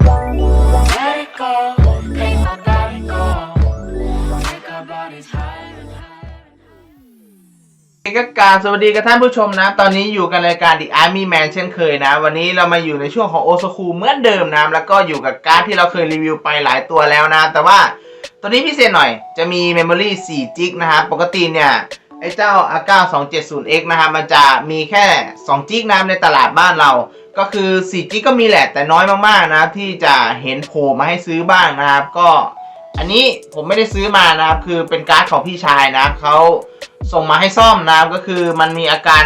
Let it go, make my body go. Make our bodies higher and higher. ก็กรารสวัสดีกับท่านผู้ชมนะ ตอนนี้อยู่กันรายการ The Army Man เช่นเคยนะ วันนี้เรามาอยู่ในช่วงของโอ k คูเหมือนเดิมนะ แล้วก็อยู่กับการ์ดที่เราเคยรีวิวไปหลายตัวแล้วนะ แต่ว่าตัวนี้พิเศษหน่อย จะมี Memory 4จิกนะครับ ปกติเนี่ยไอ้เจ้า a 9 2 7 0 x นะครับ มันจะมีแค่ 2 จิกนะในตลาดบ้านเรา ก็คือ4จิกก็มีแหละแต่น้อยมากๆนะที่จะเห็นโผล่มาให้ซื้อบ้างนะครับ ก็อันนี้ผมไม่ได้ซื้อมานะครับ คือเป็นการ์ดของพี่ชายนะครับเขาส่งมาให้ซ่อมนะครับ ก็คือมันมีอาการ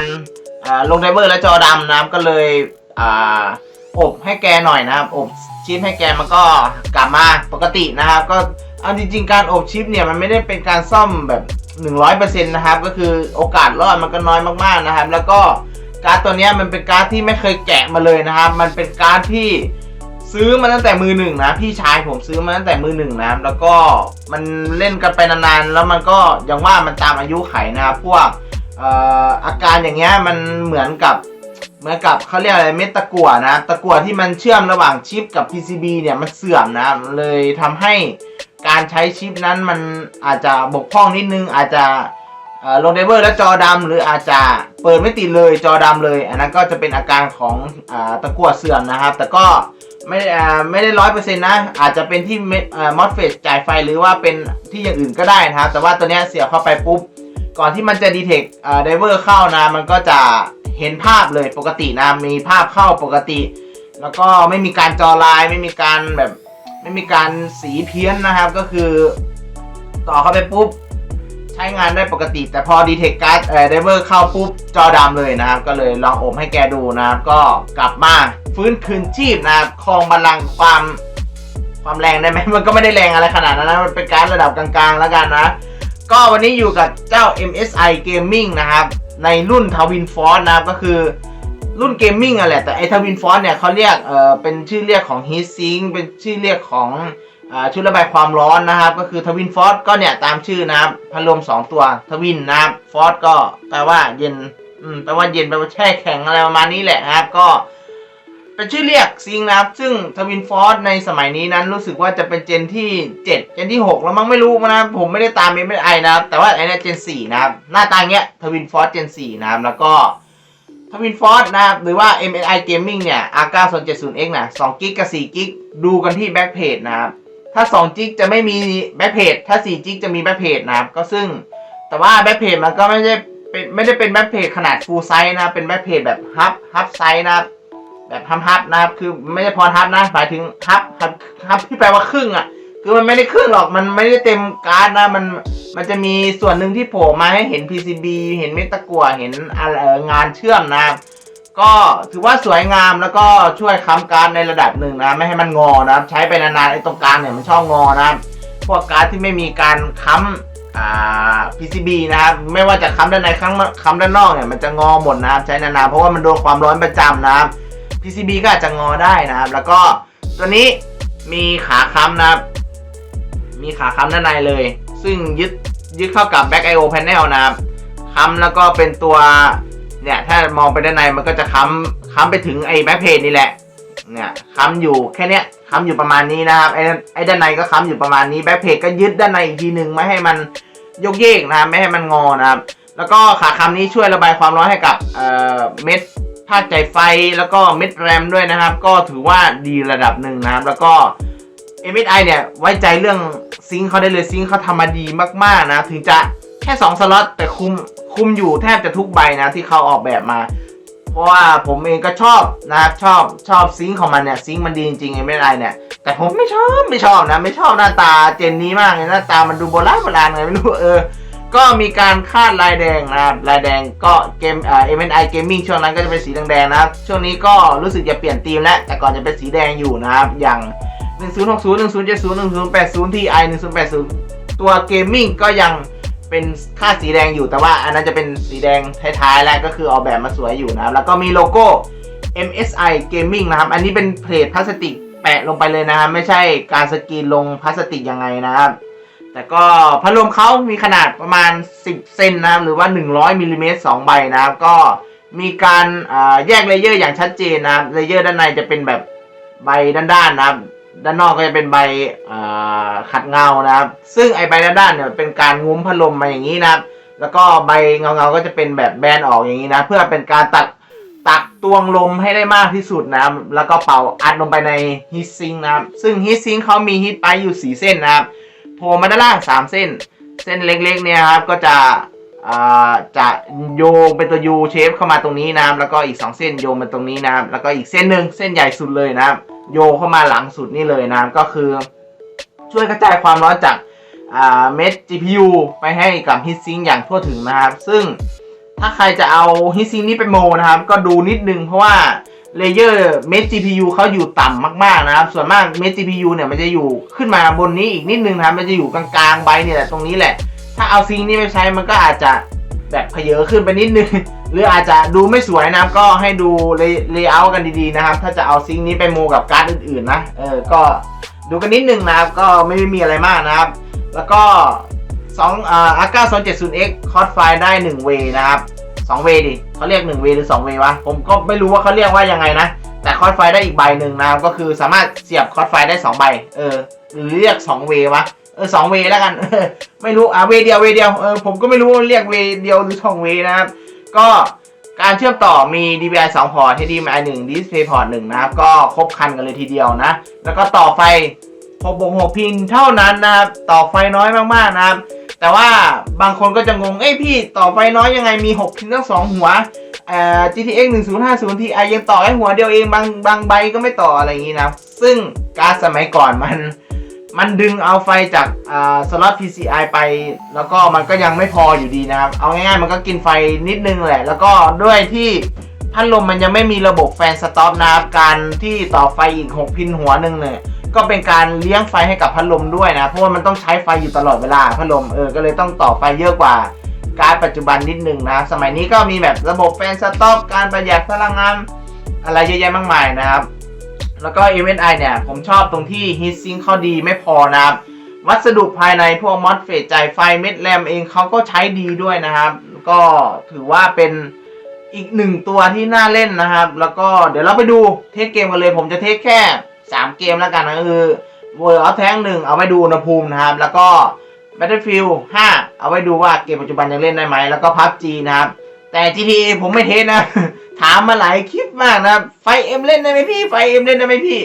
าลงไดเวอร์และจอดำนะครับ ก็เลยอ่าอบให้แกหน่อยนะครับ อบชิปให้แกมันก็กลับมาปกตินะครับ ก็เอาจริงๆการอบชิปเนี่ยมันไม่ได้เป็นการซ่อมแบบ 100%นะครับ ก็คือโอกาสรอดมันก็น้อยมากๆนะครับ แล้วก็ การ์ดตัวนี้มันเป็นการ์ดที่ไม่เคยแกะมาเลยนะครับ มันเป็นการ์ดที่ซื้อมาตั้งแต่มือหนึ่งนะพี่ชายผมซื้อมาตั้งแต่มือหนึ่งนะแล้วก็มันเล่นกันไปนานๆแล้วมันก็อย่างว่ามันตามอายุไขนะครับพวกอออาการอย่างเงี้ยมันเหมือนกับเหมือนกับเขาเรียกอะไรเม็ดตะกั่วนะตะกั่วที่มันเชื่อมระหว่างชิปกับ PCB เนี่ยมันเสื่อมนะเลยทำให้การใช้ชิปนั้นมันอาจจะบกพร่องนิดนึงอาจจะ ลงไดเวอร์แล้วจอดำหรืออาจจะเปิดไม่ติดเลยจอดำเลย อันนั้นก็จะเป็นอาการของอตะกั่วเสื่อมนะครับ แต่ก็ไม่ไม่ได้ร้อยเปอร์เซ็นต์นะ อาจจะเป็นที่มอสเฟตจ่ายไฟหรือว่าเป็นที่อย่างอื่นก็ได้นะครับ แต่ว่าตัวนี้เสียบเข้าไปปุ๊บ ก่อนที่มันจะดีเทคไดเวอร์เข้านะ มันก็จะเห็นภาพเลยปกตินะ มีภาพเข้าปกติ แล้วก็ไม่มีการจอลายไม่มีการแบบไม่มีการสีเพี้ยนนะครับ ก็คือต่อเข้าไปปุ๊บ ใช้งานได้ปกติ แต่พอดีเทคการ์ดเอ่อไดเวอร์เข้าปุ๊บ จอดำเลยนะครับ ก็เลยลองอมให้แกดูนะครับ ก็กลับมาฟื้นคืนชีพนะครับครองบัลลังก์ความความแรงได้ไหมมันก็ไม่ได้แรงอะไรขนาดนั้นนะ มันเป็นการระดับกลางๆ แล้วกันนะ ก็วันนี้อยู่กับเจ้า MSI Gaming นะครับ ในรุ่นทวินฟอร์นะครับ ก็คือรุ่นเกมมิ่งอะแหละ แต่ไอทวินฟอร์เนี่ยเขาเรียกเออเป็นชื่อเรียกของ Heat Sink เป็นชื่อเรียกของ ชุดระบายความร้อนนะครับ ก็คือทวินฟอสก็เนี่ยตามชื่อนะครับพัดลมสองตัวทวินนะครับฟอสก็แปลว่าเย็นอืมแปลว่าเย็นแปลว่าแช่แข็งอะไรประมาณนี้แหละครับ ก็เป็นชื่อเรียกซิงค์นะครับ ซึ่งทวินฟอสในสมัยนี้นั้นรู้สึกว่าจะเป็นเจนที่ 7 เจนที่ 6 แล้วมั้งไม่รู้นะครับผมไม่ได้ตามเอ็มไอนะครับ แต่ว่าไอ้เนี่ยเจน 4 นะครับ หน้าตาเงี้ยทวินฟอสเจน 4 นะครับ แล้วก็ทวินฟอสนะครับ หรือว่า MSI Gaming เนี่ย R9 270X นะ2กิกกับ4กิกดูกันที่แบ็กเพจนะครับ ถ้า2จิกจะไม่มีแบ็คเพจถ้า4จิกจะมีแบ็คเพจนะครับ ก็ซึ่ง แต่ว่าแบ็คเพจมันก็ไม่ได้เป็นไม่ได้เป็นแบ็คเพจขนาดฟูลไซส์นะ เป็นแบ็คเพจแบบฮับฮับไซส์นะแบบฮับฮับนะครับ คือไม่ใช่พรฮับนะ หมายถึงฮับฮับฮับที่แปลว่าครึ่งอะ คือมันไม่ได้ครึ่งหรอก มันไม่ได้เต็มการ์ดนะ มัน มันจะมีส่วนหนึ่งที่โผล่มาให้เห็น PCB เห็นเม็ดตะกั่วเห็นอะไรงานเชื่อมนะครับ ก็ถือว่าสวยงามแล้วก็ช่วยค้ำการในระดับหนึ่งนะไม่ให้มันงอนะครับใช้ไปนานๆไอ้ตรงกลางเนี่ยมันชอบงอนะครับพวกการ์ดที่ไม่มีการค้ำอ่า PCB นะครับไม่ว่าจะค้ำด้านในค้ำค้ำด้านนอกเนี่ยมันจะงอหมดนะครับใช้นานๆเพราะว่ามันโดนความร้อนประจำนะครับ PCB ก็อาจจะงอได้นะครับ แล้วก็ตัวนี้มีขาค้ำนะครับ มีขาค้ำด้านในเลย ซึ่งยึดยึดเข้ากับ Back IO Panel นะครับค้ำแล้วก็เป็นตัว เนี่ยถ้ามองไปด้านในมันก็จะค้ำค้ำไปถึงไอ้แบ็คเพจนี่แหละ เนี่ยค้ำอยู่แค่เนี้ยค้ำอยู่ประมาณนี้นะครับไอ้ไอ้ด้านในก็ค้ำอยู่ประมาณนี้แบ็คเพจก็ยึดด้านในอีกทีหนึ่งไม่ให้มันยกเยกนะครับไม่ให้มันงอนะครับ แล้วก็ขาค้ำนี้ช่วยระบายความร้อนให้กับเอ่อเม็ดธาตุใจไฟแล้วก็เม็ดแรมด้วยนะครับ ก็ถือว่าดีระดับหนึ่งนะครับแล้วก็ MSI เนี่ยไว้ใจเรื่องซิงค์เขาได้เลยซิงค์เขาทำมาดีมากๆนะ ถึงจะแค่ 2 สล็อตแต่คุ้ม คุมอยู่แทบจะทุกใบนะที่เขาออกแบบมา เพราะว่าผมเองก็ชอบนะครับชอบชอบซิงค์ของมันเนี่ยซิงค์มันดีจริงๆ MSI เนี่ย แต่ผมไม่ชอบไม่ชอบนะ ไม่ชอบหน้าตาเจนนี้มากเลยหน้าตามันดูโบราณโบราณไงไม่รู้เออก็มีการคาดลายแดงนะครับลายแดงก็เกมเอ่อ MSI Gaming ช่วงนั้นก็จะเป็นสีแดงๆนะครับ ช่วงนี้ก็รู้สึกจะเปลี่ยนธีมแล้ว แต่ก่อนจะเป็นสีแดงอยู่นะครับ อย่าง 1060 1070 1080 Ti 1080 ตัวเกมมิ่งก็ยัง เป็นค่าสีแดงอยู่แต่ว่าอันนั้นจะเป็นสีแดงท้ายๆแล้วก็คือออกแบบมาสวยอยู่นะครับแล้วก็มีโลโก้ MSI Gaming นะครับ อันนี้เป็นเพลทพลาสติกแปะลงไปเลยนะครับ ไม่ใช่การสกรีนลงพลาสติกยังไงนะครับ แต่ก็พัดลมเขามีขนาดประมาณ 10 เซนนะครับ หรือว่า 100มิลลิเมตร2ใบนะครับ ก็มีการแยกเลเยอร์อย่างชัดเจนนะครับเลเยอร์ด้านในจะเป็นแบบใบด้านๆนะครับ ด้านนอกก็จะเป็นใบขัดเงานะครับ ซึ่งไอใบด้านๆเนี่ยเป็นการงุ้มพัดลมมาอย่างนี้นะครับ แล้วก็ใบเงาๆก็จะเป็นแบบแบนออกอย่างนี้นะ เพื่อเป็นการตักตักตวงลมให้ได้มากที่สุดนะครับ แล้วก็เป่าอัดลงไปในฮีทซิงนะครับ ซึ่งฮีทซิงเขามีฮีทไปอยู่ 4 เส้นนะครับ โผล่มาด้านล่าง 3 เส้น เส้นเล็กๆเนี่ยครับก็จะจะโยงเป็นตัว U shape เข้ามาตรงนี้นะครับ แล้วก็อีก 2 เส้นโยงมาตรงนี้นะครับ แล้วก็อีกเส้นหนึ่งเส้นใหญ่สุดเลยนะครับ โยเข้ามาหลังสุดนี่เลยนะครับก็คือช่วยกระจายความร้อนจากเม็ด GPU ไปให้กับฮีทซิงอย่างทั่วถึงนะครับ ซึ่งถ้าใครจะเอาฮีทซิงนี้ไปโมนะครับ ก็ดูนิดนึงเพราะว่าเลเยอร์เม็ด GPU เขาอยู่ต่ำมากๆนะครับ ส่วนมากเม็ด GPU เนี่ยมันจะอยู่ขึ้นมาบนนี้อีกนิดนึงนะครับ มันจะอยู่กลางๆใบเนี่ยแหละตรงนี้แหละ ถ้าเอาซิงนี้ไปใช้มันก็อาจจะ แบบเพเยอะขึ้นไปนิดนึง หรืออาจจะดูไม่สวยนะครับ ก็ให้ดูเลเยอร์กันดีๆนะครับ ถ้าจะเอาซิงค์นี้ไปโมกับการ์ดอื่นๆนะ เออ ก็ดูกันนิดนึงนะครับ ก็ไม่มีอะไรมากนะครับ แล้วก็2อ่าอาก้า 270X คอร์ดไฟได้1เวนะครับ2เวดิเขาเรียก1เวหรือ2เววะ ผมก็ไม่รู้ว่าเขาเรียกว่ายังไงนะ แต่คอร์ดไฟได้อีกใบหนึ่งนะครับ ก็คือสามารถเสียบคอร์ดไฟได้ 2 ใบ เออ หรือเรียก2เววะ เออสองเวแล้วกัน ไม่รู้อะเวเดียวเวเดียวเออผมก็ไม่รู้ว่าเรียกเวเดียวหรือสองเวนะครับ ก็การเชื่อมต่อมี DVI 2 พอร์ต HDMI 1 Display Port 1 นะครับ ก็ครบคันกันเลยทีเดียวนะ แล้วก็ต่อไฟ6บวก6พินเท่านั้นนะครับ ต่อไฟน้อยมากๆนะครับ แต่ว่าบางคนก็จะงง เอ้ยพี่ต่อไฟน้อยยังไงมี 6 พินทั้ง 2 หัวเอ่อ GTX 1050 Ti ยังต่อให้หัวเดียวเอง บางบางใบก็ไม่ต่ออะไรอย่างนี้นะ ซึ่งการสมัยก่อนมัน มันดึงเอาไฟจากสล็อต PCI ไป แล้วก็มันก็ยังไม่พออยู่ดีนะครับ เอาง่ายๆมันก็กินไฟนิดนึงแหละ แล้วก็ด้วยที่พัดลมมันยังไม่มีระบบแฟนสต็อปนะครับ การที่ต่อไฟอีก 6 พินหัวหนึ่งเนี่ย ก็เป็นการเลี้ยงไฟให้กับพัดลมด้วยนะ เพราะว่ามันต้องใช้ไฟอยู่ตลอดเวลาพัดลม เออ ก็เลยต้องต่อไฟเยอะกว่าการปัจจุบันนิดนึงนะ สมัยนี้ก็มีแบบระบบแฟนสต็อป การประหยัดพลังงานอะไรเยอะแยะมากมายนะครับ แล้วก็ MSI เนี่ย ผมชอบตรงที่ Heat Sink เขาดีไม่พอนะครับ วัสดุภายในพวกมอสเฟตจ่ายไฟเม็ดแรมเองเขาก็ใช้ดีด้วยนะครับ ก็ถือว่าเป็นอีกหนึ่งตัวที่น่าเล่นนะครับ แล้วก็เดี๋ยวเราไปดูเทสเกมกันเลย ผมจะเทสแค่ 3 เกมแล้วกันนะก็คือ World of Tank 1เอาไว้ดูอุณหภูมินะครับ แล้วก็ Battlefield 5 เอาไว้ดูว่าเกมปัจจุบันยังเล่นได้ไหม แล้วก็ PUBG นะครับ แต่ GTA ผมไม่เทสนะ ถามมาหลายคลิปมากนะไฟเอ็มเล่นได้ไหมพี่ ไฟเอ็มเล่นได้ไหมพี่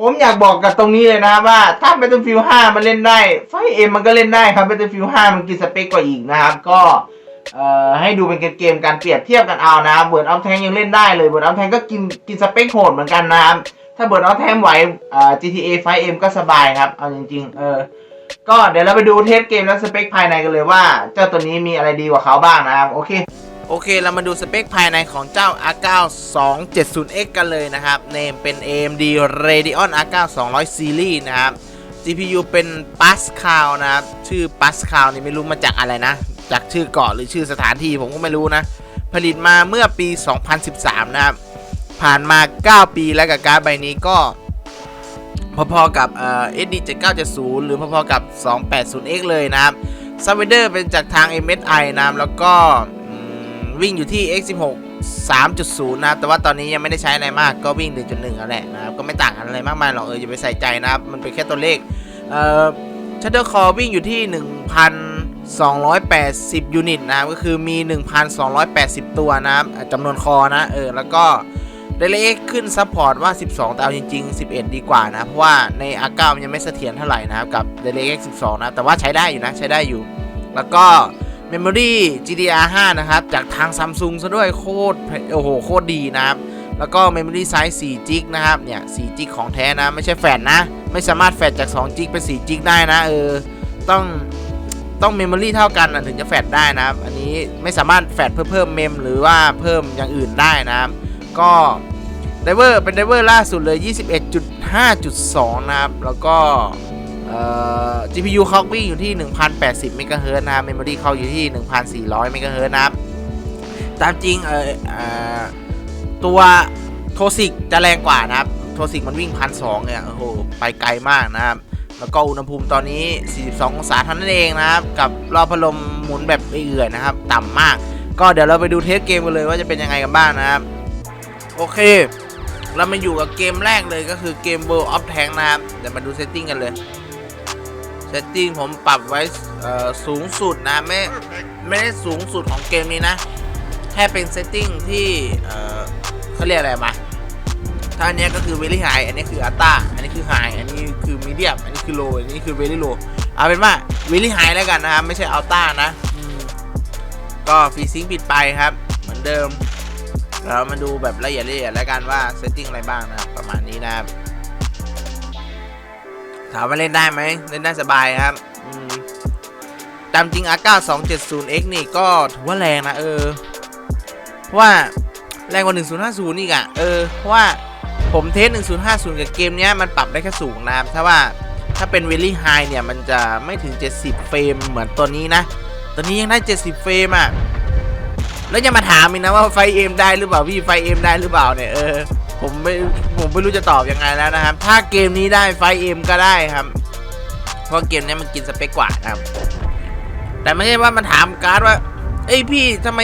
ผมอยากบอกกับตรงนี้เลยนะว่าถ้า Battlefield 5 มันเล่นได้ ไฟเอ็มมันก็เล่นได้ครับ Battlefield 5 มันกินสเปคกว่าอีกนะครับ ก็ให้ดูเป็นเกมการเปรียบเทียบกันเอานะครับเบิร์ดออฟแทงยังเล่นได้เลยเบิร์ดออฟแทงก็กินกินสเปคโหดเหมือนกันนะครับถ้าเบิร์ดออฟแทงไหว GTA 5M ก็สบายครับ เอาจริงๆ เออ ก็เดี๋ยวเราไปดูเทสเกมและสเปคภายในกันเลยว่า เจ้าตัวนี้มีอะไรดีกว่าเขาบ้างนะครับ โอเค โอเคเรามาดูสเปคภายในของเจ้า R9 270X กันเลยนะครับ เนมเป็น AMD Radeon R9 200 Series นะครับ GPU เป็น Pascal นะครับ ชื่อ Pascal นี่ไม่รู้มาจากอะไรนะ จากชื่อเกาะหรือชื่อสถานที่ผมก็ไม่รู้นะ ผลิตมาเมื่อปี 2013 นะครับ ผ่านมา 9 ปีแล้วกับการ์ดใบนี้ก็ พอๆกับเอ่อ SD 7970หรือพอๆกับ 280X เลยนะครับซับเวเดอร์เป็นจากทาง MSI นะครับแล้วก็ วิ่งอยู่ที่ X16 3.0 นะครับ แต่ว่าตอนนี้ยังไม่ได้ใช้อะไรมาก ก็วิ่ง 1.1แล้วแหละนะครับ ก็ไม่ต่างกันอะไรมากมายหรอก เอออย่าไปใส่ใจนะครับ มันเป็นแค่ตัวเลข เอ่อชัตเตอร์คอวิ่งอยู่ที่ 1,280 ยูนิตนะครับ ก็คือมี 1,280 ตัวนะครับจำนวนคอนะ เออ แล้วก็เดลเอ็กขึ้นซัพพอร์ตว่า 12 แต่เอาจริง ๆ 11 ดีกว่านะ เพราะว่าใน R9 มันยังไม่เสถียรเท่าไหร่นะครับ กับ d e l e x 12 นะ แต่ว่าใช้ได้อยู่นะ ใช้ได้อยู่ แล้วก็ Memory GDR5 นะครับ จากทาง Samsung ซะด้วยโคตรโอ้โหโคตรดีนะครับ แล้วก็ Memory Size 4 g b นะครับ เนี่ย4 g b ของแท้นะ ไม่ใช่แฟลชนะ ไม่สามารถแฟลชจาก2 g b เป็น4 g b ได้นะ เออ ต้องต้องเมมโมรีเท่ากันนะถึงจะแฟลชได้นะครับ อันนี้ไม่สามารถแฟลชเพื่อเพิ่มเมมหรือว่าเพิ่มอย่างอื่นได้นะครับ ก็ไดเวอร์เป็นไดเวอร์ล่าสุดเลย 21.5.2 นะครับ แล้วก็ เอ่อ GPU เขาวิ่งอยู่ที่ 1,080เมกะเฮิร์นะครับ Memory เขาอยู่ที่ 1,400เมกะเฮิร์นะครับ ตามจริงเออตัวโทสิกจะแรงกว่านะครับ โทสิกมันวิ่ง 1,200 เนี่ย โอ้โห ไปไกลมากนะครับ แล้วก็อุณหภูมิตอนนี้ 42 องศาเท่านั้นเองนะครับ กับรอบพัดลมหมุนแบบเอื่อยนะครับ ต่ำมาก ก็เดี๋ยวเราไปดูเทสเกมกันเลยว่าจะเป็นยังไงกันบ้างนะครับ โอเค เรามาอยู่กับเกมแรกเลยก็คือเกม World of Tank นะครับ เดี๋ยวมาดูเซตติ้งกันเลย ซตติ้งผมปรับไว้สูงสุดนะไม่ไม่ได้สูงสุดของเกมนี้นะ แค่เป็นเซตติ้งที่เขาเรียกอะไรมาถ้าอันนี้ก็คือ very high อันนี้คือ alta อันนี้คือ high อันนี้คือ medium อันนี้คือ low อันนี้คือ very low เอาเป็นว่า very high แล้วกันนะครับไม่ใช่ alta นะก็ฟีซิงปิดไปครับ เหมือนเดิมเรามาดูแบบละเอียดละเอียดแล้วกันว่าเซตติ้งอะไรบ้างนะครับประมาณนี้นะครับ ถามว่าเล่นได้ไหมเล่นได้สบายครับตามจริง R9 270X นี่ก็ถือว่าแรงนะเออ เพราะว่าแรงกว่า 1050อีกะเออ เพราะว่าผมเทส 1050 กับเกมเนี้ยมันปรับได้แค่สูงนะครับ ถ้าว่าถ้าเป็น Very High เนี่ย มันจะไม่ถึง 70 เฟรมเหมือนตัวนี้นะ ตัวนี้ยังได้ 70 เฟรมอะแล้วจะมาถามอีกนะว่าไฟเอ็มได้หรือเปล่าพี่ไฟเอ็มได้หรือเปล่าเนี่ยเออ ผมไม่ผมไม่รู้จะตอบยังไงแล้วนะครับ ถ้าเกมนี้ได้ไฟเอ็มก็ได้ครับ เพราะเกมนี้มันกินสเปคกว่านะครับ แต่ไม่ใช่ว่ามันถามการ์ดว่า เอ้ยพี่ทำไม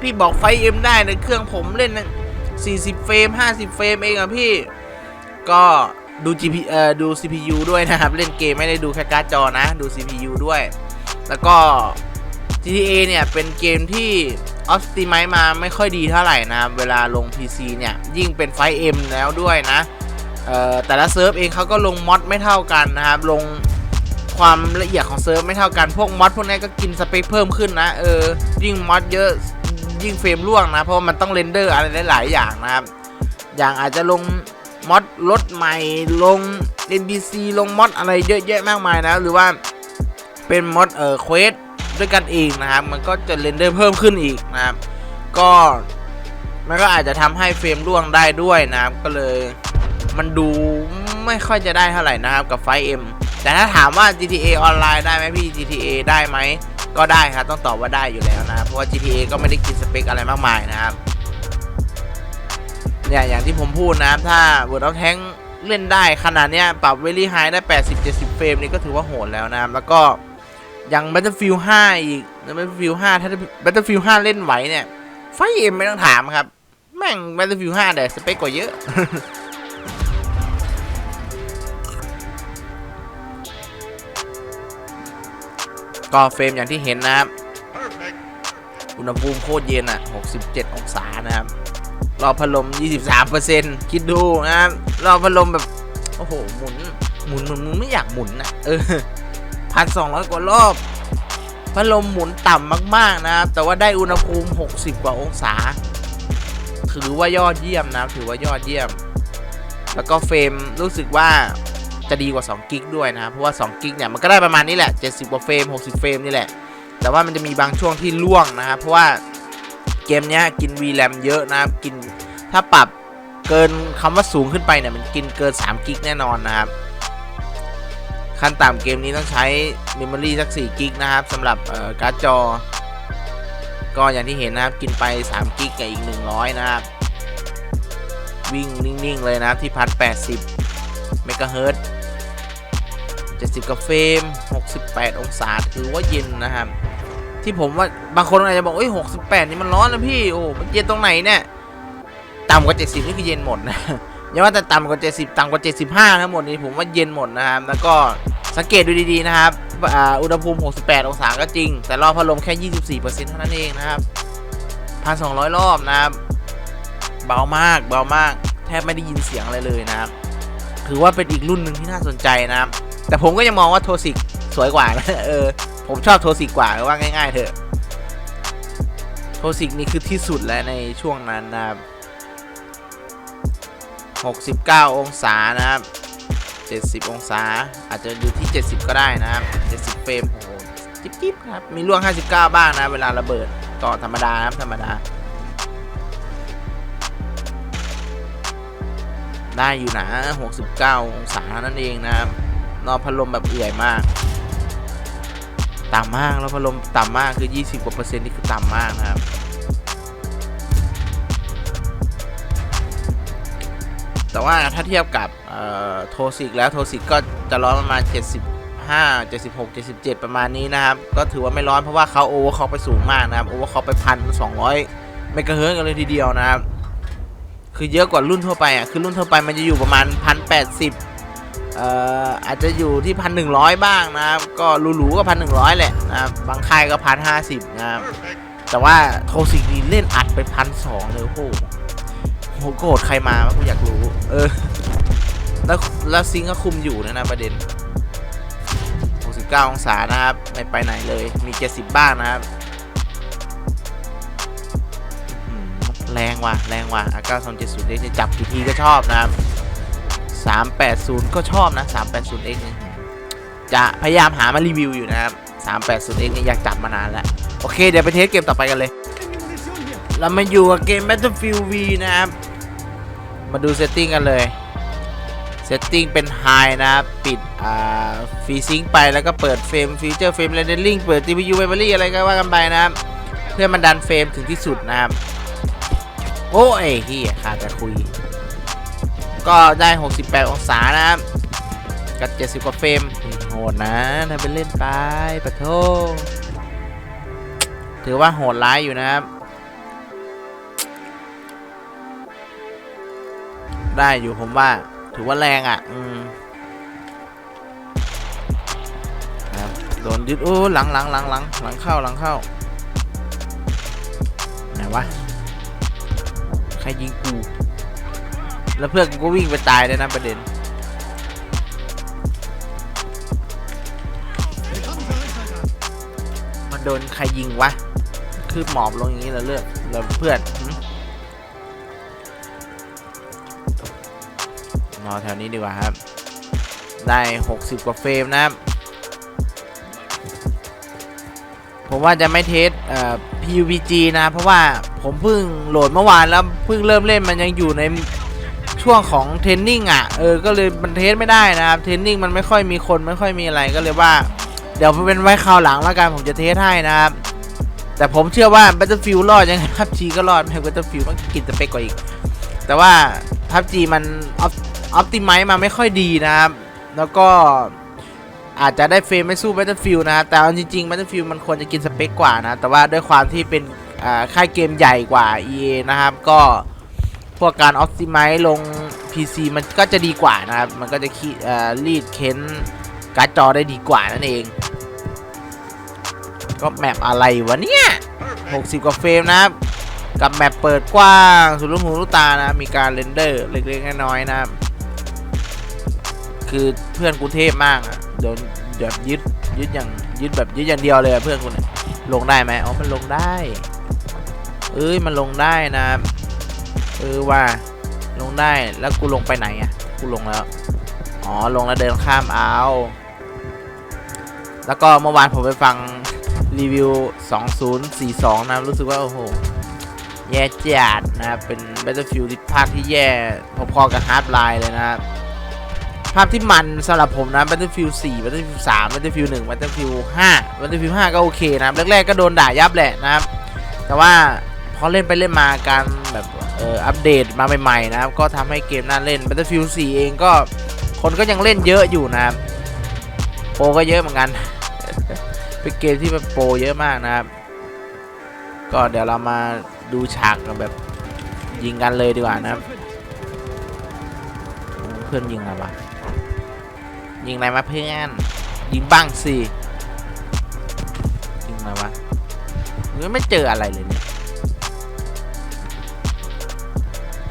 พี่บอกไฟเอ็มได้ในเครื่องผมเล่นนะ40 เฟรม 50 เฟรมเองอะพี่ ก็ดู GP เอ่อดู CPU ด้วยนะครับ เล่นเกมไม่ได้ดูแค่การ์ดจอนะ ดู CPU ด้วย แล้วก็ GTA เนี่ย เป็นเกมที่ Optimize มาไม่ค่อยดีเท่าไหร่นะเวลาลง PC เนี่ย ยิ่งเป็นไฟ M แล้วด้วยนะแต่ละเซิร์ฟเองเขาก็ลงมอดไม่เท่ากันนะครับลงความละเอียดของเซิร์ฟไม่เท่ากันพวกมอดพวกนี้ก็กินสเปคเพิ่มขึ้นนะเออยิ่งมอดเยอะยิ่งเฟรมร่วงนะเพราะมันต้องเรนเดอร์อะไรหลาย ๆ อย่างนะครับ อย่างอาจจะลงมอดรถใหม่ลง NPC ลงมอดอะไรเยอะแยะมากมายนะ หรือว่าเป็นมอดเอ่อเควส ด้วยกันเองนะครับ มันก็จะเรนเดอร์เพิ่มขึ้นอีกนะครับ ก็มันก็อาจจะทำให้เฟรมร่วงได้ด้วยนะครับ ก็เลยมันดูไม่ค่อยจะได้เท่าไหร่นะครับกับไฟเอ็มแต่ถ้าถามว่า GTA ออนไลน์ได้ไหมพี่ GTA ได้ไหมก็ได้ครับต้องตอบว่าได้อยู่แล้วนะเพราะว่า GTA ก็ไม่ได้กินสเปคอะไรมากมายนะครับเนี่ยอย่างที่ผมพูดนะครับถ้า World of Tank เล่นได้ขนาดเนี้ยปรับ Very High ได้ 80-70 เฟรมนี่ก็ถือว่าโหดแล้วนะครับแล้วก็ ยัง Battlefield 5 อีก Battlefield 5 ถ้า Battlefield 5 เล่นไหวเนี่ย ไฟเอ็มไม่ต้องถามครับ แม่ง Battlefield 5แต่สเปคกว่าเยอะ ก็เฟรมอย่างที่เห็นนะครับ อุณหภูมิโคตรเย็นอะ 67 องศานะครับ รอบพัดลม 23%คิดดูนะครับ รอบพัดลมแบบ โอ้โห หมุน หมุนหมุนหมุนไม่อยากหมุนนะเออ พันสองร้อยกว่ารอบ พัดลมหมุนต่ำมากๆนะครับ แต่ว่าได้อุณหภูมิ 60 กว่าองศา ถือว่ายอดเยี่ยมนะครับถือว่ายอดเยี่ยม แล้วก็เฟรมรู้สึกว่าจะดีกว่า2กิกด้วยนะครับเพราะว่า2กิกเนี่ยมันก็ได้ประมาณนี้แหละ 70 กว่าเฟรม 60 เฟรมนี่แหละ แต่ว่ามันจะมีบางช่วงที่ล่วงนะครับ เพราะว่าเกมเนี้ยกิน VRAM เยอะนะครับ กินถ้าปรับเกินคำว่าสูงขึ้นไปเนี่ยมันกินเกิน 3 กิกแน่นอนนะครับ ขั้นต่ำเกมนี้ต้องใช้เมมโมรีสัก4กิกนะครับสำหรับการ์ดจอ ก็อย่างที่เห็นนะครับกินไป3กิกกับอีก 100 นะครับ วิ่งนิ่ง ๆ เลยนะครับที่พันแปดสิบเมกะเฮิรตซ์70กับเฟรม68 องศาถือว่าเย็นนะครับ ที่ผมว่าบางคนอาจจะบอกเอ้ย68 นี่มันร้อนนะพี่โอ้มันเย็นตรงไหนเนี่ยต่ำกว่า 70 นี่คือเย็นหมดนะอย่าว่าแต่ต่ำกว่า 70 ต่ำกว่า 75 ทั้งหมดนี้ผมว่าเย็นหมดนะครับ แล้วก็ สังเกตดูดีๆนะครับอ,อุณหภูมิ 68 องศาก็จริง แต่รอบพัดลมแค่ 24%เท่านั้นเองนะครับ1,200 รอบนะครับเบามากเบามาก แทบไม่ได้ยินเสียงอะไรเลยนะครับ ถือว่าเป็นอีกรุ่นหนึ่งที่น่าสนใจนะครับ แต่ผมก็ยังมองว่าโทสิกสวยกว่านะเออผมชอบโทสิกกว่าว่าง่าย ๆ เถอะโทสิกนี่คือที่สุดแล้วในช่วงนั้นนะครับ69 องศานะครับ 70 องศา อาจจะอยู่ที่ 70 ก็ได้นะครับ 70 เฟรมโอ้โหจิ๊บๆครับ มีล่วง 59 บ้างนะ เวลาระเบิดก็ธรรมดานะครับธรรมดา ได้อยู่นะ 69 องศานั่นเองนะครับ นอนพัดลมแบบเอื่อยมาก ต่ำมากแล้วพัดลมต่ำมากคือ 20กว่าเปอร์เซ็นต์นี่คือต่ำมากนะครับ แต่ว่าถ้าเทียบกับโทสิกแล้วโทสิกก็จะร้อนประมาณ 75 76 77 ประมาณนี้นะครับ ก็ถือว่าไม่ร้อนเพราะว่าเขาโอเวอร์เขาไปสูงมากนะครับโอเวอร์เขาไปพันสองร้อยเมกะเฮิร์ตกันเลยทีเดียวนะครับ คือเยอะกว่ารุ่นทั่วไปอะคือรุ่นทั่วไปมันจะอยู่ประมาณพันแปดสิบเอ่ออาจจะอยู่ที่พันหนึ่งร้อยบ้างนะครับ ก็หรูๆก็พันหนึ่งร้อยแหละนะครับบางค่ายก็พันห้าสิบนะครับแต่ว่าโทสิกนี่เล่นอัดไปพันสองเลยโอ้โห โหโกรธใครมาวะกูอยากรู้ เออ แล้วแล้วซิงค์ก็คุมอยู่นะนะประเด็น 69 องศานะครับ ไม่ไปไหนเลย มี 70 บ้างนะครับแรงว่ะ แรงว่ะอาก้า270 x นี่จับกี่ทีก็ชอบนะครับ380ก็ชอบนะ380 x นี่จะพยายามหามารีวิวอยู่นะครับ380 x นี่อยากจับมานานแล้ว โอเค เดี๋ยวไปเทสเกมต่อไปกันเลย เรามาอยู่กับเกม Battlefield V นะครับ มาดูเซตติ้งกันเลยเซตติ้งเป็น High นะครับ ปิดอ่าฟีซิงไปแล้วก็เปิดเฟรมฟีเจอร์เฟรมเรนเดอร์ลิงเปิด GPU Memory อะไรก็ว่ากันไปนะครับ เพื่อมันดันเฟรมถึงที่สุดนะครับ โอ้ยเฮียขาดจะคุย ก็ได้ 68 องศานะครับ กับ 70 กว่าเฟรมโหดนะทำเป็นเล่นไปปะโทถือว่าโหดร้ายอยู่นะครับ ได้อยู่ผมว่า ถือว่าแรงอะ อืมครับโดนยึดโอ้หลังหลังหลังหลังหลังเข้าหลังเข้าไหนวะใครยิงกู แล้วเพื่อนกูก็วิ่งไปตายเลยนะประเด็นมันโดนใครยิงวะ คือหมอบลงอย่างนี้แล้วเลือดแล้วเพื่อน อแถวนี้ดีกว่าครับ ได้ 60 กว่าเฟรมนะครับ ผมว่าจะไม่เทสเอ่อ PUBG นะเพราะว่าผมเพิ่งโหลดเมื่อวานแล้วเพิ่งเริ่มเล่นมันยังอยู่ในช่วงของเทรนนิ่งอะเออก็เลยมันเทสไม่ได้นะครับเทรนนิ่งมันไม่ค่อยมีคนไม่ค่อยมีอะไรก็เลยว่า เดี๋ยวเป็นไว้คราวหลังแล้วกันผมจะเทสให้นะครับ แต่ผมเชื่อว่า Battlefield รอดยังไง PUBG ก็รอดไม่ Battlefield มันกินสเปกกว่าอีก แต่ว่า PUBG มันออ p ติไม e มาไม่ค่อยดีนะครับ แล้วก็อาจจะได้เฟรมไม่สู้ Battlefield นะครับแต่เอาจริงๆ Battlefield มันควรจะกินสเปคกว่านะ แต่ว่าด้วยความที่เป็นค่ายเกมใหญ่กว่า EA นะครับ ก็พวกการ Optimize ลง PC มันก็จะดีกว่านะครับ มันก็จะคีอ่รีดเค้นการ์ดจอได้ดีกว่านั่นเอง ก็แมปอะไรวะเนี่ย 60 กว่าเฟรมนะครับกับแมปเปิดกว้างสุดลูกหูลูกตานะ มีการเรนเดอร์เล็กๆน้อยๆนะครับ คือเพื่อนกูเทพมากอะเดี๋ยวแบบยึดยึดอย่างยึดแบบยึดอย่างเดียวเลยเพื่อนกูเนี่ยลงได้ไหมอ๋อมันลงได้ เอ้ยมันลงได้นะเออว่าลงได้แล้วกูลงไปไหนอะกูลงแล้วอ๋อลงแล้วเดินข้ามเอาแล้วก็เมื่อวานผมไปฟังรีวิว 2042 นะรู้สึกว่า โอ้โห แย่จัดนะเป็น Battlefield ภาคที่แย่พอๆกับ Hard Line เลยนะครับ ภาพที่มันสำหรับผมนะ Battlefield 4 Battlefield 3 Battlefield 1 Battlefield 5 Battlefield 5 ก็โอเคนะครับแรกๆก็โดนด่ายับแหละนะครับ แต่ว่าพอเล่นไปเล่นมาการแบบเอออัปเดตมาใหม่ๆนะครับ ก็ทำให้เกมน่าเล่น Battlefield 4 เองก็คนก็ยังเล่นเยอะอยู่นะครับโปรก็เยอะเหมือนกัน เป็นเกมที่เป็นโปรเยอะมากนะครับ ก็เดี๋ยวเรามาดูฉากกันแบบยิงกันเลยดีกว่านะครับ เพื่อนยิงอะไรวะ ยิงอะไรมาเพื่อน ยิงบ้างสิ ยิงอะไรวะยังไม่เจออะไรเลยเนี่ย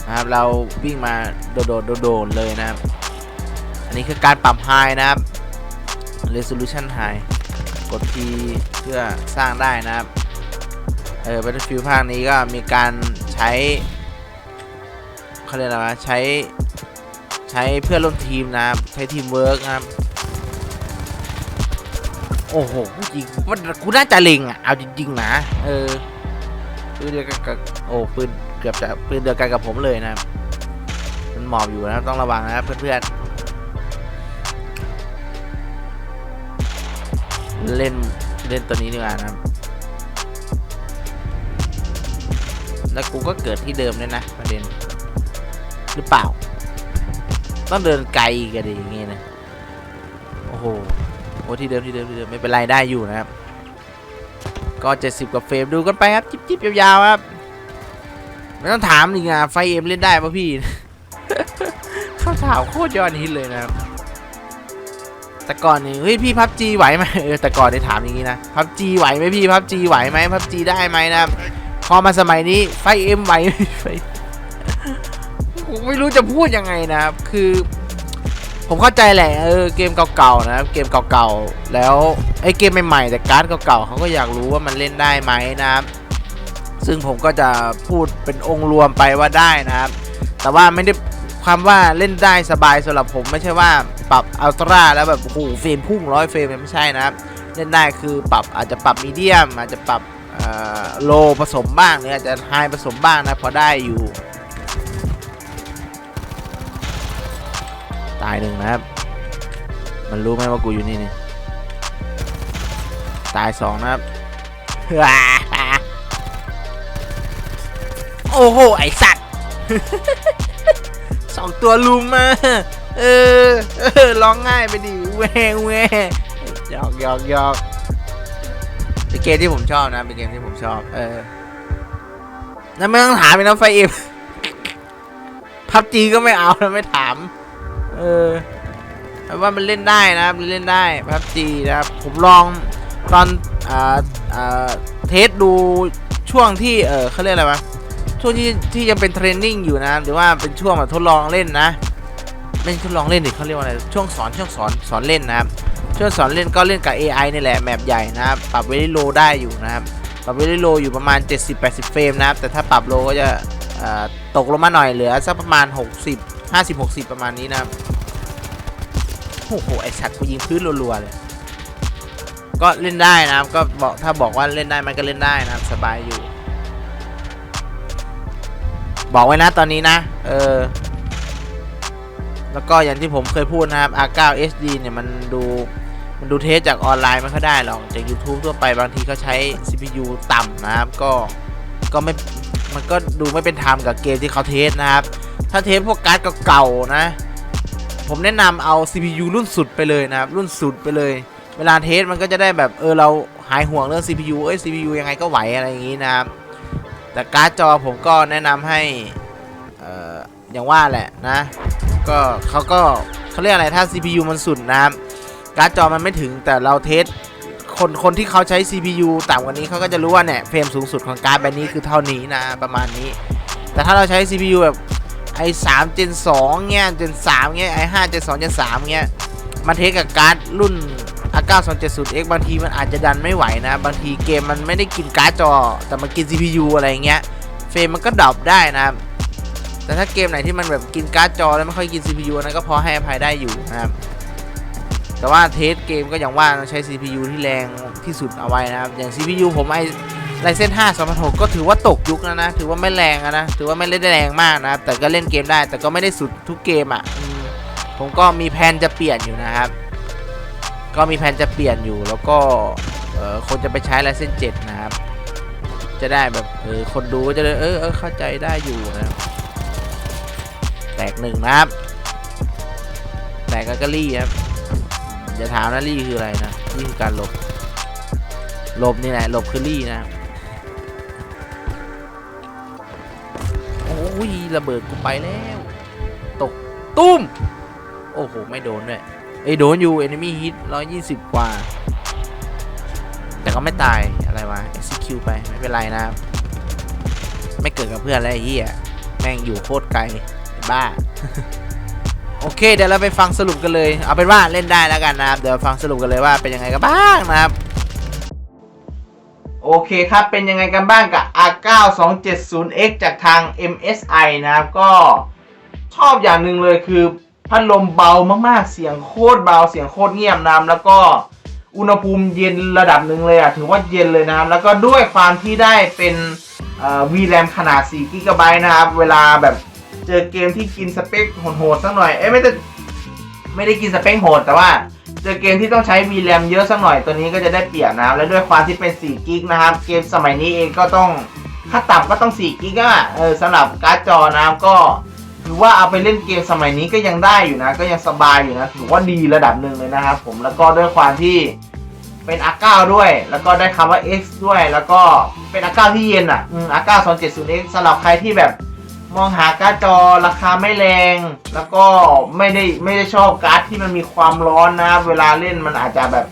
นะครับเราวิ่งมาโดดโดดโดดๆเลยนะครับ อันนี้คือการปรับ High นะครับ Resolution High กดทีเพื่อสร้างได้นะครับ เออ Battlefield ภาคนี้ก็มีการใช้เขาเรียกอะไรวะใช้ ใช้เพื่อนร่วมทีมนะครับใช้ทีมเวิร์กนะครับ โอ้โหกูยิงมันกูน่าจะเล็งอะเอาจริงๆนะเออปืนเดียวกันกับโอ้ปืนเกือบจะปืนเดียวกันกับผมเลยนะครับมันหมอบอยู่นะครับต้องระวังนะเพื่อนๆเล่นเล่นตัวนี้ดีกว่านะครับแล้วกูก็เกิดที่เดิมเลยนะประเด็นหรือเปล่า ต้องเดินไกลกันดิอย่างงี้นะโอ้โหโอ้ที่เดิมที่เดิมที่เดิมไม่เป็นไรได้อยู่นะครับ ก็70กว่าเฟรมดูกันไปครับจิบจิบยาวๆครับไม่ต้องถามอีกนะไฟเอ็มเล่นได้ปะพี่คำถามโคตรยอดฮิตเลยนะครับ แต่ก่อนนี่เฮ้ยพี่พับจีไหวไหมเออแต่ก่อนได้ถามอย่างนี้นะพับจีไหวไหมพี่พับจีไหวไหมพับจีได้ไหมนะครับพอมาสมัยนี้ไฟเอ็มไหวไหมไฟผม ไม่รู้จะพูดยังไงนะครับ คือ ผมเข้าใจแหละเออเกมเก่าๆนะครับเกมเก่าๆแล้วไอ้เกมใหม่ๆแต่การ์ดเก่าๆเขาก็อยากรู้ว่ามันเล่นได้ไหมนะครับ ซึ่งผมก็จะพูดเป็นองค์รวมไปว่าได้นะครับ แต่ว่าไม่ได้ความว่าเล่นได้สบายสำหรับผมไม่ใช่ว่าปรับอัลตร้าแล้วแบบโอ้โหเฟรมพุ่งร้อยเฟรมไม่ใช่นะครับ เล่นได้คือปรับอาจจะปรับมีเดียมอาจจะปรับโลผสมบ้างหรืออาจจะไฮผสมบ้างนะพอได้อยู่ ตายหนึ่งนะครับ มันรู้ไหมว่ากูอยู่นี่นี่ตายสองนะครับ โอ้โห ไอสัตว์ สองตัวลุมมาเออเออร้องง่ายไปดิแหวงแหวหยอกหยอกหยอกเป็นเกมที่ผมชอบนะ เป็นเกมที่ผมชอบ เออแล้วไม่ต้องถามไปนะไฟเอ็มพับจีก็ไม่เอาแล้วไม่ถาม เออแต่ว่ามันเล่นได้นะครับเล่นได้พับจีนะครับผมลองตอนอ่าอ่าเทสดูช่วงที่เออเขาเรียกอะไรวะช่วงที่ที่ยังเป็นเทรนนิ่งอยู่นะหรือว่าเป็นช่วงแบบทดลองเล่นนะไม่ใช่ทดลองเล่นดิเขาเรียกว่าอะไรช่วงสอนช่วงสอนสอนเล่นนะครับช่วงสอนเล่นก็เล่นกับ AI นี่แหละแมปใหญ่นะครับปรับเวลิโลได้อยู่นะครับปรับเวลิโลอยู่ประมาณ 70-80 เฟรมนะครับแต่ถ้าปรับโลก็จะตกลงมาหน่อยเหลือสักประมาณ 60 50-60 ประมาณนี้นะครับ โอ้โหไอสัตว์กูยิงพื้นรัวๆเลย ก็เล่นได้นะครับ ก็บอกถ้าบอกว่าเล่นได้มันก็เล่นได้นะครับ สบายอยู่ บอกไว้นะตอนนี้นะ เออ แล้วก็อย่างที่ผมเคยพูดนะครับ R9 HD เนี่ยมันดูมันดูเทสจากออนไลน์ไม่ค่อยได้หรอก จาก YouTube ทั่วไปบางทีเขาใช้ CPU ต่ำนะครับ ก็ก็ไม่มันก็ดูไม่เป็นธรรมกับเกมที่เขาเทสนะครับ ถ้าเทสพวกการ์ดเก่าๆนะ ผมแนะนำเอา CPU รุ่นสุดไปเลยนะครับ รุ่นสุดไปเลย เวลาเทสมันก็จะได้แบบเออเราหายห่วงเรื่อง CPU เอ้ย CPU ยังไงก็ไหวอะไรอย่างงี้นะครับ แต่การ์ดจอผมก็แนะนำให้เอ่ออย่างว่าแหละนะ ก็เขาก็เขาเรียกอะไรถ้า CPU มันสุดนะครับ การ์ดจอมันไม่ถึงแต่เราเทสคนคนที่เขาใช้ CPU ต่ำกว่านี้เขาก็จะรู้ว่าเนี่ยเฟรมสูงสุดของการ์ดแบบนี้คือเท่านี้นะประมาณนี้ แต่ถ้าเราใช้ CPU แบบ i3 Gen 2เงี้ย Gen 3เงี้ย i5 Gen 2 Gen 3เจนสามเงี้ยมันเทสกับการ์ดรุ่น R9 270X บางทีมันอาจจะดันไม่ไหวนะ บางทีเกมมันไม่ได้กินการ์ดจอ แต่มันกิน CPU อะไรเงี้ย เฟรมมันก็ดรอปได้นะ แต่ถ้าเกมไหนที่มันแบบกินการ์ดจอแล้วไม่ค่อยกิน CPU อันนั้นก็พอให้อภัยได้อยู่นะครับ แต่ว่าเทสเกมก็อย่างว่าต้องใช้ CPU ที่แรงที่สุดเอาไว้นะครับ อย่าง CPU ผมไอ ไ y เซน5 2006 ก็ถือว่าตกยุคแล้วนะ ถือว่าไม่แรงนะ ถือว่าไม่เล่นได้แรงมากนะครับ แต่ก็เล่นเกมได้ แต่ก็ไม่ได้สุดทุกเกมอะ ผมก็มีแผนจะเปลี่ยนอยู่นะครับ ก็มีแผนจะเปลี่ยนอยู่ แล้วก็เออคนจะไปใช้ไ y เซน7นะครับ จะได้แบบเออคนดูก็จะเลยเออเออเข้าใจได้อยู่นะแตกหนึ่งนะครับ แตกก็ลี่ครับอย่าถามนะลี่คืออะไรนะลี่คือการหลบหลบนี่แหละหลบคือลี่นะ อ้ยระเบิดกูไปแล้ว ตกตุ้ม โอ้โห ไม่โดนด้วยเอ้โดนอยู่ enemy hit 120กว่า แต่ก็ไม่ตายอะไรวะ execute ไปไม่เป็นไรนะครับ ไม่เกิดกับเพื่อนแล้วไอ้เหี้ยแม่งอยู่โคตรไกลบ้า โอเค เดี๋ยวเราไปฟังสรุปกันเลย เอาเป็นว่าเล่นได้แล้วกันนะครับ เดี๋ยวฟังสรุปกันเลยว่าเป็นยังไงกันบ้างนะครับ โอเคครับ เป็นยังไงกันบ้างกับ R9 270X จากทาง MSI นะครับ ก็ชอบอย่างหนึ่งเลยคือ พัดลมเบามากๆ เสียงโคตรเบา เสียงโคตรเงียบนะครับแล้วก็อุณหภูมิเย็นระดับหนึ่งเลยอะ ถือว่าเย็นเลยนะครับ แล้วก็ด้วยความที่ได้เป็น VRAM ขนาด4 g b นะครับ เวลาแบบเจอเกมที่กินสเปคโหดๆสักหน่อย เอ้ยไม่ได้ไม่ได้กินสเปคโหดแต่ว่า เจอเกมที่ต้องใช้ VRAM เยอะสักหน่อยตัวนี้ก็จะได้เปรียบนะครับ และด้วยความที่เป็น4กิกนะครับ เกมสมัยนี้เองก็ต้องค่าต่ำก็ต้อง4กิกอะเออสำหรับการ์ดจอนะครับก็ถือว่าเอาไปเล่นเกมสมัยนี้ก็ยังได้อยู่นะ ก็ยังสบายอยู่นะถือว่าดีระดับหนึ่งเลยนะครับ ผมแล้วก็ด้วยความที่เป็น R9 ด้วย แล้วก็ได้คำว่า X ด้วย แล้วก็เป็น R9 ที่เย็นอะ อืม R9 270X สำหรับใครที่แบบ มองหาการ์ดจอราคาไม่แรง แล้วก็ไม่ได้ไม่ได้ชอบการ์ดที่มันมีความร้อนนะ เวลาเล่นมันอาจจะแบบ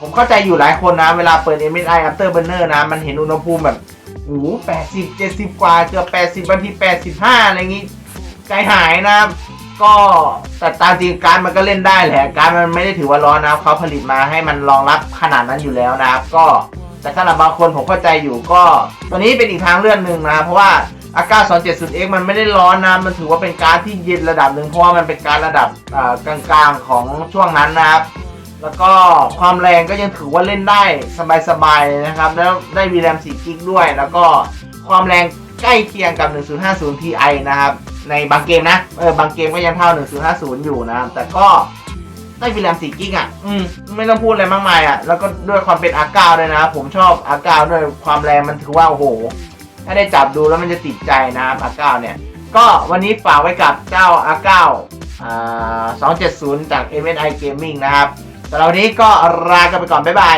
ผมเข้าใจอยู่หลายคนนะ เวลาเปิด MSI Afterburner นะ มันเห็นอุณหภูมิแบบโอ้โหแปดสิบเจ็ดสิบกว่าเกือบแปดสิบบางทีแปดสิบห้าอะไรอย่างงี้ ใจหายนะ ก็แต่ตามจริงการดมันก็เล่นได้แหละ การดมันไม่ได้ถือว่าร้อนนะเขาผลิตมาให้มันรองรับขนาดนั้นอยู่แล้วนะก็แต่สำหรับบางคนผมเข้าใจอยู่ก็ ตัวนี้เป็นอีกทางเลือกหนึ่งนะเพราะว่า อาก้า270 X มันไม่ได้ร้อนนะ มันถือว่าเป็นการดที่เย็นระดับหนึ่งเพราะว่ามันเป็นการดระดับกลางๆของช่วงนั้นนะครับ แล้วก็ความแรงก็ยังถือว่าเล่นได้สบายๆเลยนะครับ แล้วได้ VRAM 4กิกด้วย แล้วก็ความแรงใกล้เคียงกับ 1050 Ti นะครับ ในบางเกมนะ เออ บางเกมก็ยังเท่า 1050 อยู่นะครับ แต่ก็ได้ VRAM 4กิกอะ อืม ไม่ต้องพูดอะไรมากมายอะ แล้วก็ด้วยความเป็น R9 ด้วยนะ ผมชอบ R9 ด้วยความแรงมันถือว่าโอ้โห ถ้าได้จับดูแล้วมันจะติดใจนะครับ R9 เนี่ย ก็วันนี้ฝากไว้กับเจ้าอาก้า270 จาก MSI Gaming นะครับสำหรับวันนี้ก็ลากันไปก่อน บ๊ายบาย